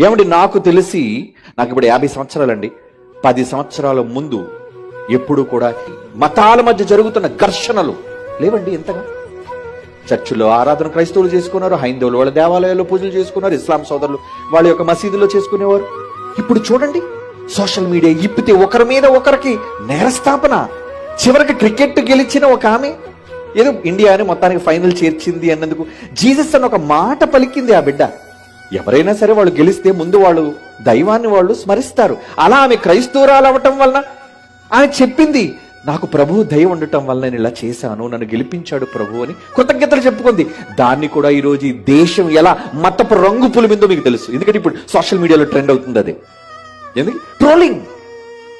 ఏమండి నాకు తెలిసి నాకు ఇప్పుడు యాభై సంవత్సరాలండి. పది సంవత్సరాల ముందు ఎప్పుడు కూడా మతాల మధ్య జరుగుతున్న ఘర్షణలు లేవండి ఎంతగా? చర్చిలో ఆరాధన క్రైస్తవులు చేసుకున్నారు హైందవులు వాళ్ళ దేవాలయాల్లో పూజలు చేసుకున్నారు ఇస్లాం సోదరులు వాళ్ళ యొక్క మసీదులో చేసుకునేవారు. ఇప్పుడు చూడండి సోషల్ మీడియా ఇప్పితే ఒకరి మీద ఒకరికి నేరస్థాపన. చివరికి క్రికెట్ గెలిచిన ఒక ఆమె ఏదో ఇండియాని మొత్తానికి ఫైనల్ చేర్చింది అన్నందుకు. జీసస్ అని ఒక మాట పలికింది ఆ బిడ్డ. ఎవరైనా సరే వాళ్ళు గెలిస్తే ముందు వాళ్ళు దైవాన్ని వాళ్ళు స్మరిస్తారు. అలా ఆమె క్రైస్తవురాలు అవ్వటం వలన ఆమె చెప్పింది నాకు ప్రభు దయ ఉండటం వల్ల నేను ఇలా చేశాను నన్ను గెలిపించాడు ప్రభు అని కృతజ్ఞతలు చెప్పుకుంది. దాన్ని కూడా ఈ రోజు ఈ దేశం ఎలా మతపు రంగు పులిమిందో మీకు తెలుసు. ఎందుకంటే ఇప్పుడు సోషల్ మీడియాలో ట్రెండ్ అవుతుంది అది. ఎందుకు? ట్రోలింగ్.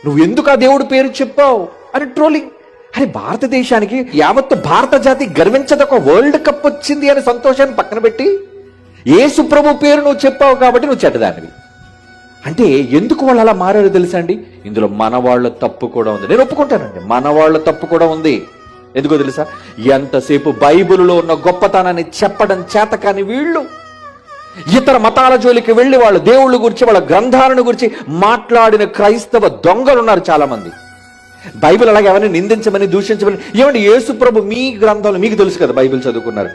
నువ్వు ఎందుకు ఆ దేవుడు పేరు చెప్పావు? అని ట్రోలింగ్. అని భారతదేశానికి యావత్తు భారత జాతి గర్వించదొక వరల్డ్ కప్ వచ్చింది అనే సంతోషాన్ని పక్కన పెట్టి ఏసు ప్రభు పేరు నువ్వు చెప్పావు కాబట్టి నువ్వు చెడ్డదానివి. అంటే ఎందుకు వాళ్ళు అలా మారారో తెలుసా అండి? ఇందులో మన వాళ్ళ తప్పు కూడా ఉంది. నేను ఒప్పుకుంటానండి. మన వాళ్ళ తప్పు కూడా ఉంది. ఎందుకో తెలుసా? ఎంతసేపు బైబిల్లో ఉన్న గొప్పతనాన్ని చెప్పడం చేత కాని వీళ్ళు ఇతర మతాల జోలికి వెళ్ళి వాళ్ళు దేవుళ్ళ గురించి వాళ్ళ గ్రంథాలను గురించి మాట్లాడిన క్రైస్తవ దొంగలు ఉన్నారు చాలా మంది బైబిల్ అలాగే ఎవరిని నిందించమని దూషించమని ఏమండి? యేసు ప్రభు మీ గ్రంథాలు మీకు తెలుసు కదా బైబిల్ చదువుకున్నారు.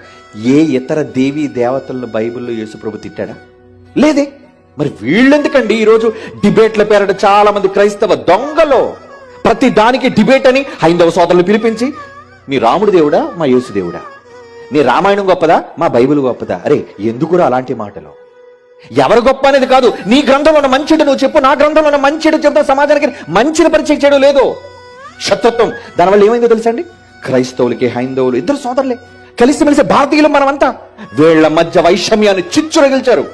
ఏ ఇతర దేవి దేవతలను బైబిల్లో యేసుప్రభు తిట్టాడా? లేదే. మరి వీళ్ళెందుకండి ఈరోజు డిబేట్ల పేరట చాలా మంది క్రైస్తవ దొంగలో? ప్రతి దానికి డిబేట్ అని హైందవ సోదరులు పిలిపించి మీ రాముడు దేవుడా మా యేసు దేవుడా? నీ రామాయణం గొప్పదా మా బైబిల్ గొప్పదా? అరే ఎందుకురా అలాంటి మాటలు? ఎవరు గొప్ప అనేది కాదు నీ గ్రంథంలో ఉన్న మంచిడు నువ్వు చెప్పు నా గ్రంథంలో ఉన్న మంచిడు చెప్తా సమాజానికి మంచిని పరిచయం చేయడం లేదు. శత్రుత్వం. దానివల్ల ఏమైందో తెలుసండి క్రైస్తవులకి హైందవులు ఇద్దరు సోదరులే. కలిసిమెలిసి భారతీయులు మనమంతా. వీళ్ళ మధ్య వైషమ్యాన్ని చిచ్చు రగిల్చారు